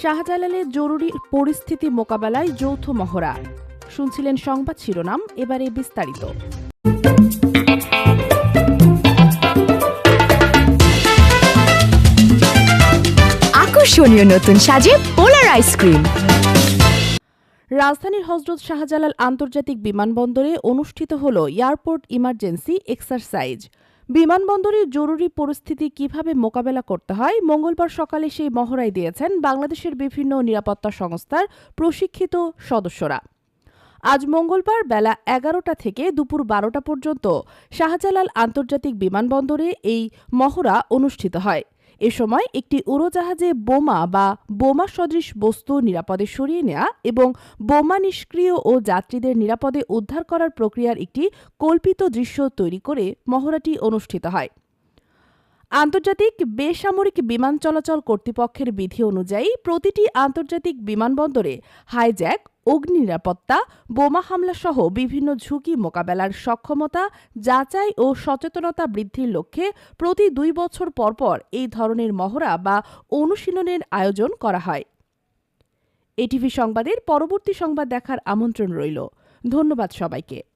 শাহজালালের জরুরি পরিস্থিতি মোকাবেলায় যৌথ মহড়া। শুনছিলেন সংবাদ শিরোনাম এবারে বিস্তারিত। আকর্ষণীয় নতুন সাজে পোলার আইসক্রিম রাজধানীর হজরত শাহজালাল আন্তর্জাতিক বিমানবন্দরে অনুষ্ঠিত হল এয়ারপোর্ট ইমার্জেন্সি এক্সারসাইজ। বিমানবন্দরের জরুরি পরিস্থিতি কীভাবে মোকাবেলা করতে হয়? মঙ্গলবার সকালে সেই মহড়ায় দিয়েছেন বাংলাদেশের বিভিন্ন নিরাপত্তা সংস্থার প্রশিক্ষিত সদস্যরা। আজ মঙ্গলবার বেলা এগারোটা থেকে দুপুর বারোটা পর্যন্ত শাহজালাল আন্তর্জাতিক বিমানবন্দরে এই মহড়া অনুষ্ঠিত হয়। এ সময় একটি উড়োজাহাজে বোমা বা বোমা সদৃশ বস্তু নিরাপদে সরিয়ে নেওয়া এবং বোমা নিষ্ক্রিয় ও যাত্রীদের নিরাপদে উদ্ধার করার প্রক্রিয়ার একটি কল্পিত দৃশ্য তৈরি করে মহড়াটি অনুষ্ঠিত হয়। আন্তর্জাতিক বেসামরিক বিমান চলাচল কর্তৃপক্ষের বিধি অনুযায়ী প্রতিটি আন্তর্জাতিক বিমানবন্দরে হাইজ্যাক অগ্নি নিরাপত্তা, বোমা হামলা সহ বিভিন্ন ঝুঁকি মোকাবেলার সক্ষমতা, যাচাই ও সচেতনতা বৃদ্ধির লক্ষ্যে প্রতি দুই বছর পরপর এই ধরনের মহড়া বা অনুশীলনের আয়োজন করা হয়। এটিভি সংবাদের পরবর্তী সংবাদ দেখার আমন্ত্রণ রইল। ধন্যবাদ সবাইকে।